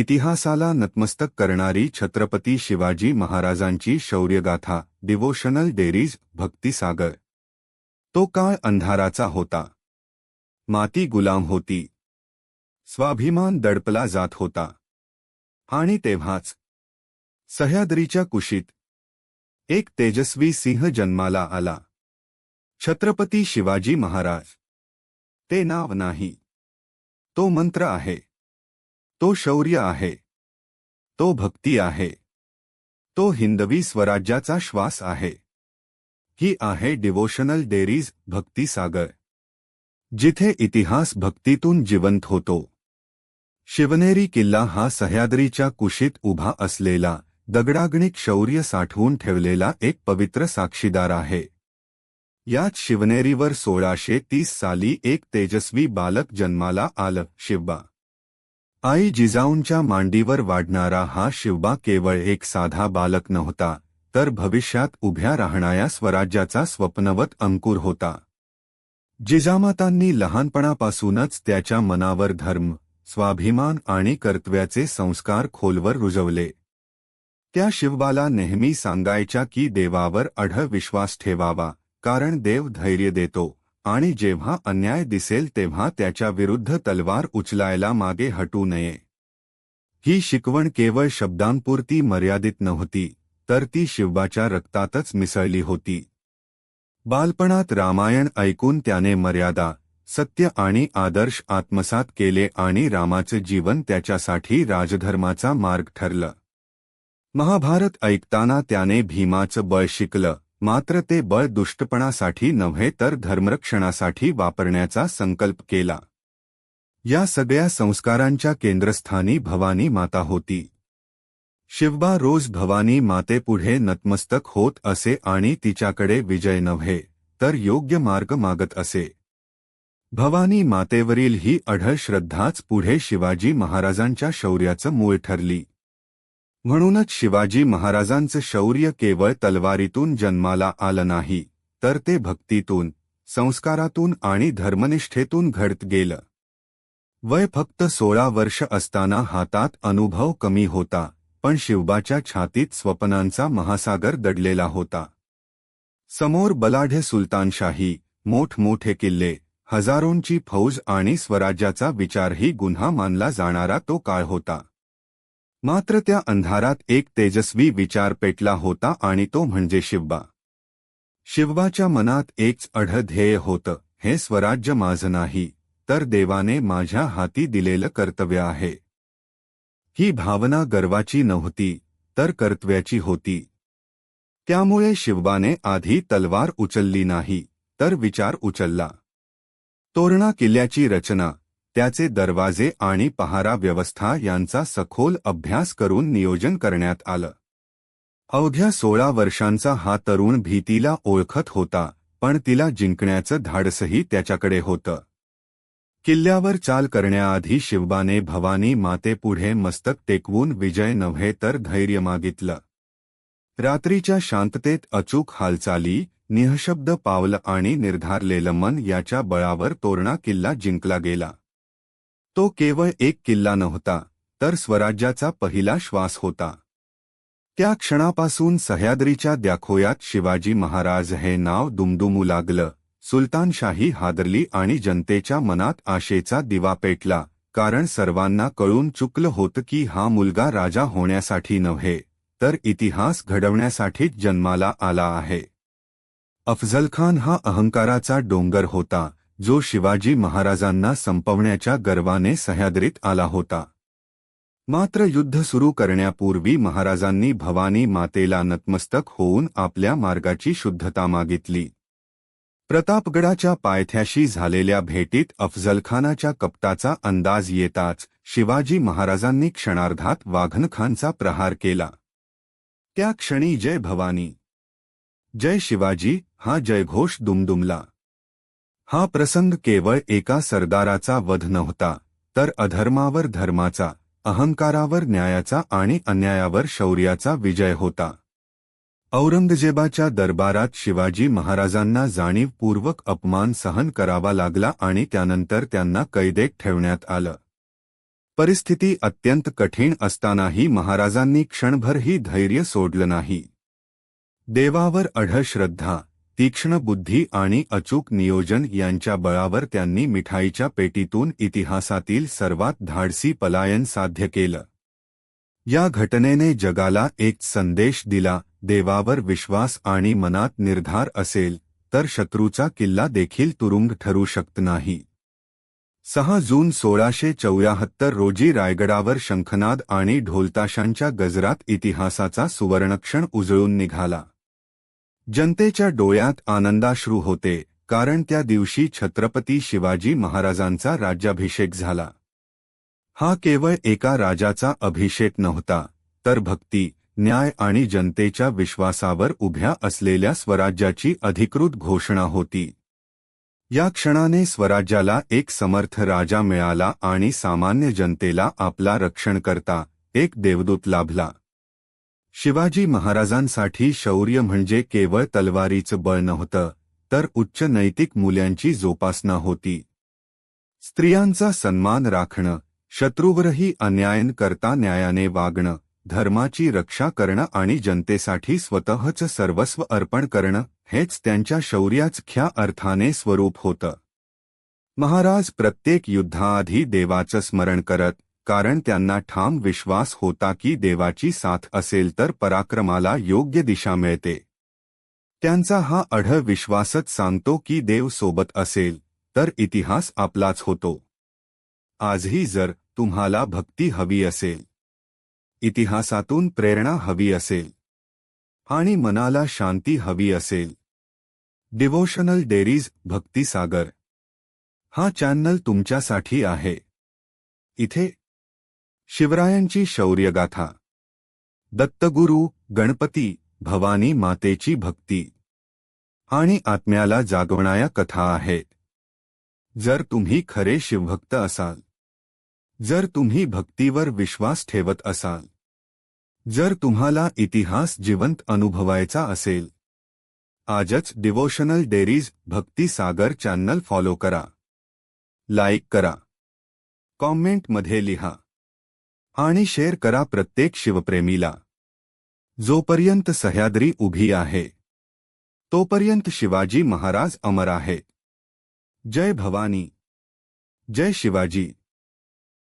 इतिहासाला नतमस्तक करणारी छत्रपती शिवाजी महाराजांची शौर्यगाथा डिवोशनल डेरीज भक्तिसागर तो काळ अंधाराचा होता. माती गुलाम होती. स्वाभिमान दडपला जात होता. आणि तेव्हाच सह्याद्रीच्या कुशीत एक तेजस्वी सिंह जन्माला आला. छत्रपती शिवाजी महाराज. ते नाव नाही. तो मंत्र आहे. तो शौर्य आहे. तो भक्ती आहे. तो हिंदवी स्वराज्याचा श्वास आहे. ही आहे डिवोशनल डेरीज भक्तीसागर जिथे इतिहास भक्तीतून जिवंत होतो. शिवनेरी किल्ला हा सह्याद्रीच्या कुशीत उभा असलेला दगडागणिक शौर्य साठवून ठेवलेला एक पवित्र साक्षीदार आहे. याच शिवनेरीवर सोळाशे तीस साली एक तेजस्वी बालक जन्माला आलं शिवबा आई जिजाऊंच्या मांडीवर वाढणारा हा शिवबा केवळ एक साधा बालक नव्हता तर भविष्यात उभ्या राहणाऱ्या स्वराज्याचा स्वप्नवत अंकुर होता. जिजामातांनी लहानपणापासूनच त्याच्या मनावर धर्म स्वाभिमान आणि कर्तव्याचे संस्कार खोलवर रुजवले. त्या शिवबाला नेहमी सांगायच्या की देवावर अढळ विश्वास ठेवावा कारण देव धैर्य देतो. आणि जेव्हा अन्याय दिसेल तेव्हा त्याच्या विरुद्ध तलवार उचलायला मागे हटू नये. ही शिकवण केवळ शब्दांपुरती मर्यादित नव्हती तर ती शिवबाच्या रक्तातच मिसळली होती. बालपणात रामायण ऐकून त्याने मर्यादा सत्य आणि आदर्श आत्मसात केले आणि रामाचे जीवन त्याच्यासाठी राजधर्माचा मार्ग ठरलं. महाभारत ऐकताना त्याने भीमाचं बळ शिकलं मात्र ते बळ दुष्टपणासाठी नव्हे तर धर्मरक्षणासाठी वापरण्याचा संकल्प केला. या सगळ्या संस्कारांच्या केंद्रस्थानी भवानी माता होती. शिवबा रोज भवानी मातेपुढे नतमस्तक होत असे आणि तिच्याकडे विजय नव्हे तर योग्य मार्ग मागत असे. भवानी मातेवरील ही अढळ श्रद्धाच पुढे शिवाजी महाराजांच्या शौर्याचं मूळ ठरली. म्हणूनच शिवाजी महाराजांचं शौर्य केवळ तलवारीतून जन्माला आलं नाही तर ते भक्तीतून संस्कारातून आणि धर्मनिष्ठेतून घडत गेलं. वय फक्त सोळा वर्ष असताना हातात अनुभव कमी होता पण शिवबाच्या छातीत स्वप्नांचा महासागर दडलेला होता. समोर बलाढ्य सुलतानशाही मोठमोठे किल्ले हजारोंची फौज आणि स्वराज्याचा विचारही गुन्हा मानला जाणारा तो काळ होता. मात्र त्या अंधारात एक तेजस्वी विचार पेटला होता आणि तो म्हणजे शिवबा. शिवबाच्या मनात एकच अढ ध्येय होतं हे स्वराज्य माझं नाही तर देवाने माझ्या हाती दिलेलं कर्तव्य आहे. ही भावना गर्वाची नव्हती तर कर्तव्याची होती. त्यामुळे शिवबाने आधी तलवार उचलली नाही तर विचार उचलला. तोरणा किल्ल्याची रचना त्याचे दरवाजे आणि पहारा व्यवस्था यांचा सखोल अभ्यास करून नियोजन करण्यात आलं. अवघ्या सोळा वर्षांचा हा तरुण भीतीला ओळखत होता पण तिला जिंकण्याचं धाडसही त्याच्याकडे होतं. किल्ल्यावर चाल करण्याआधी शिवबाने भवानी मातेपुढे मस्तक टेकवून विजय नव्हे तर धैर्य मागितलं. रात्रीच्या शांततेत अचूक हालचाली निःशब्द पावलं आणि निर्धारलेलं मन याच्या बळावर तोरणा किल्ला जिंकला गेला. तो केवळ एक किल्ला नव्हता तर स्वराज्याचा पहिला श्वास होता. त्या क्षणापासून सह्याद्रीच्या द्याखोयात शिवाजी महाराज हे नाव दुमदुमू लागलं सुलतानशाही हादरली आणि जनतेच्या मनात आशेचा दिवा पेटला कारण सर्वांना कळून चुकलं होतं की हा मुलगा राजा होण्यासाठी नव्हे तर इतिहास घडवण्यासाठीच जन्माला आला आहे. अफझलखान हा अहंकाराचा डोंगर होता जो शिवाजी महाराजांना संपवण्याच्या गर्वाने सह्याद्रीत आला होता. मात्र युद्ध सुरू करण्यापूर्वी महाराजांनी भवानी मातेला नतमस्तक होऊन आपल्या मार्गाची शुद्धता मागितली. प्रतापगडाच्या पायथ्याशी झालेल्या भेटीत अफजलखानाच्या कपटाचा अंदाज येताच शिवाजी महाराजांनी क्षणार्धात वाघनखानचा प्रहार केला. त्या क्षणी जय भवानी. जय शिवाजी हा जयघोष दुमदुमला. हा प्रसंग केवळ एका सरदाराचा वध नव्हता तर अधर्मावर धर्माचा अहंकारावर न्यायाचा आणि अन्यायावर शौर्याचा विजय होता. औरंगजेबाच्या दरबारात शिवाजी महाराजांना जाणीवपूर्वक अपमान सहन करावा लागला आणि त्यानंतर त्यांना कैदेत ठेवण्यात आलं. परिस्थिती अत्यंत कठीण असतानाही महाराजांनी क्षणभरही धैर्य सोडलं नाही. देवावर अढळ श्रद्धा तीक्ष्ण बुद्धी आणि अचूक नियोजन यांच्या बळावर त्यांनी मिठाईच्या पेटीतून इतिहासातील सर्वात धाडसी पलायन साध्य केलं. या घटनेने जगाला एक संदेश दिला देवावर विश्वास आणि मनात निर्धार असेल तर शत्रूचा किल्ला देखील तुरुंग ठरू शकत नाही. सहा जून सोळाशे चौऱ्याहत्तर रोजी रायगडावर शंखनाद आणि ढोलताशांच्या गजरात इतिहासाचा सुवर्णक्षण उजळून निघाला. जनतेच्या डोळ्यात आनंदाश्रू होते कारण त्या दिवशी छत्रपती शिवाजी महाराजांचा राज्याभिषेक झाला. हा केवळ एका राजाचा अभिषेक नव्हता तर भक्ती न्याय आणि जनतेच्या विश्वासावर उभ्या असलेल्या स्वराज्याची अधिकृत घोषणा होती. या क्षणाने स्वराज्याला एक समर्थ राजा मिळाला आणि सामान्य जनतेला आपला रक्षण करता एक देवदूत लाभला. शिवाजी महाराजांसाठी शौर्य म्हणजे केवळ तलवारीचं बळ नव्हतं तर उच्च नैतिक मूल्यांची जोपासना होती. स्त्रियांचा सन्मान राखणं शत्रूवरही अन्यायन करता न्यायाने वागणं धर्माची रक्षा करणं आणि जनतेसाठी स्वतःच सर्वस्व अर्पण करणं हेच त्यांच्या शौर्याच ख्या अर्थाने स्वरूप होतं. महाराज प्रत्येक युद्धाआधी देवाचं स्मरण करत कारण त्यांना ठाम विश्वास होता की देवाची साथ असेल तर पराक्रमाला योग्य दिशा मिळते. त्यांचा हा अढ विश्वासच सांगतो की देव सोबत असेल तर इतिहास आपलाच होतो. आजही जर तुम्हाला भक्ती हवी असेल इतिहासातून प्रेरणा हवी असेल आणि मनाला शांती हवी असेल डिवोशनल डेरीज भक्तिसागर हा चॅनल तुमच्यासाठी आहे. इथे शिवरायांची शौर्यगाथा. दत्तगुरू गणपती भवानी मातेची भक्ती. आणि आत्म्याला जागवणाऱ्या कथा आहेत जर तुम्ही खरे शिवभक्त असाल. जर तुम्ही भक्तीवर विश्वास ठेवत असाल. जर तुम्हाला इतिहास जिवंत अनुभवायचा असेल. आजच devotional diaries Bhakti Sagar channel follow करा. लाईक करा. कॉमेंटमध्ये लिहा. आणि शेअर करा प्रत्येक शिवप्रेमीला. जोपर्यंत सह्याद्री उभी आहे तोपर्यंत शिवाजी महाराज अमर आहे. जय भवानी. जय शिवाजी.